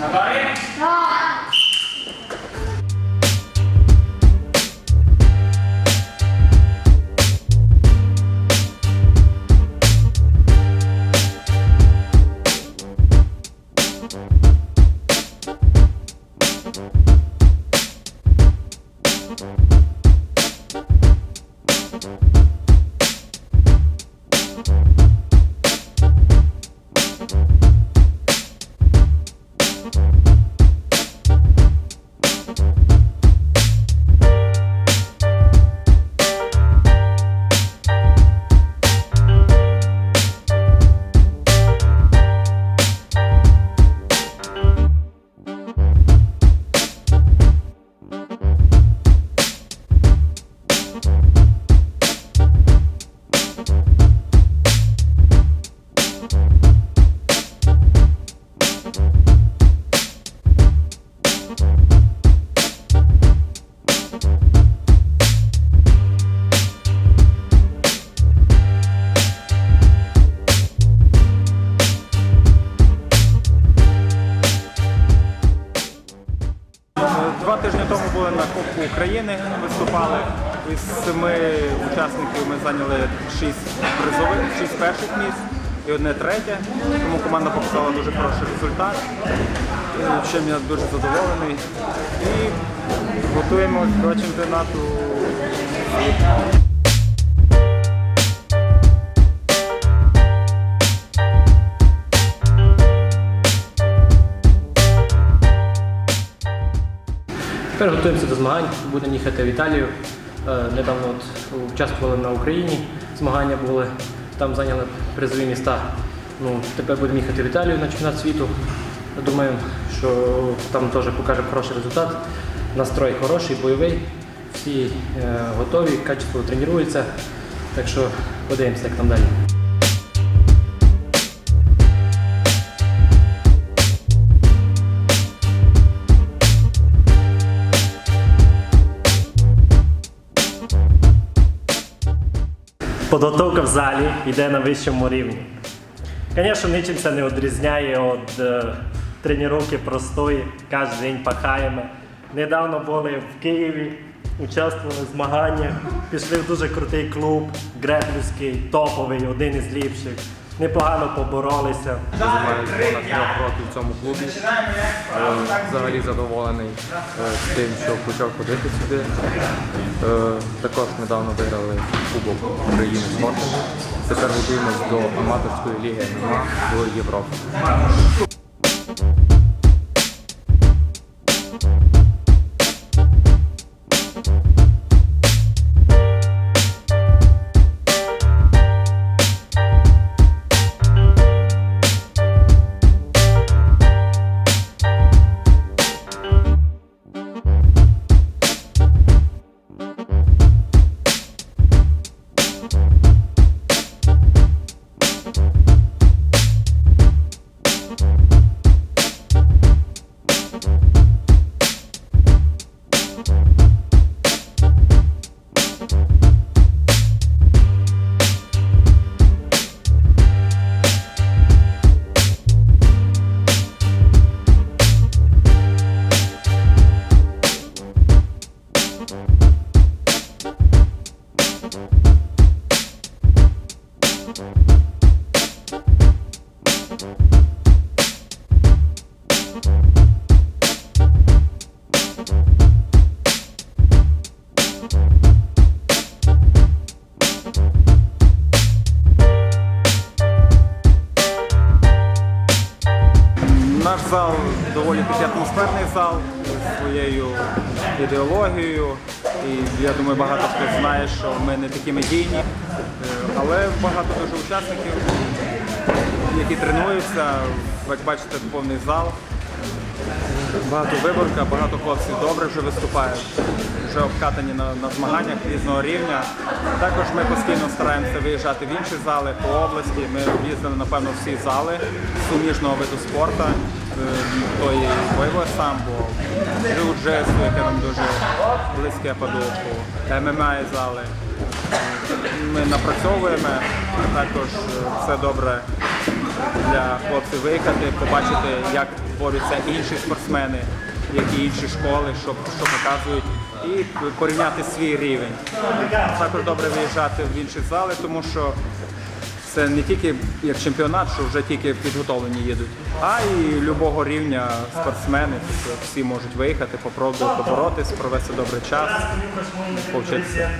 Thank Два тижні тому були на Кубку України, виступали. Із семи учасників ми зайняли шість призових, шість перших місць і одне третє. Тому команда показала дуже хороший результат. Чим я дуже задоволений. І готуємось до чемпіонату. Тепер готуємося до змагань, будемо їхати в Італію. Е, Недавно от участвували на Україні, змагання були, там зайняли призові міста. Ну, тепер будемо їхати в Італію на чемпіонат світу. Думаємо, що там теж покажемо хороший результат. Настрой хороший, бойовий, всі е, готові, качество тренуються. Так що подивимося, як там далі. Підготовка в залі йде на вищому рівні. Звісно, нічим це не відрізняє від е, тренування простої, кожен день пахаємо. Недавно були в Києві, участвували в змаганнях, пішли в дуже крутий клуб, греблівський, топовий, один із ліпших. Непогано поборолися. займаюся понад трьох років в цьому клубі. Е, Взагалі задоволений е, тим, що почав ходити сюди. Е, Також недавно виграли Кубок України з гортингу. Тепер готуємось до аматорської ліги ММА Європи. Атмосферний зал зі своєю ідеологією. І я думаю, багато хто знає, що ми не такі медійні, Е, але багато дуже учасників, які тренуються. Як бачите, повний зал. Багато виборка, багато хлопців добре вже виступають, вже обкатані на, на змаганнях різного рівня. Також ми постійно стараємося виїжджати в інші зали по області. Ми об'їздили, напевно, всі зали суміжного виду спорту, е, тої бойового самбо, джиу-джитсу, яке нам дуже близьке по духу, ММА зали. Ми напрацьовуємо, також е, все добре для хлопців виїхати, побачити, як борються інші спортсмени, які інші школи, що, що показують, і порівняти свій рівень. Також добре виїжджати в інші зали, тому що це не тільки як чемпіонат, що вже тільки підготовлені їдуть, а і любого рівня спортсмени. Тобто всі можуть виїхати, попробувати поборотись, провести добрий час, повчитися.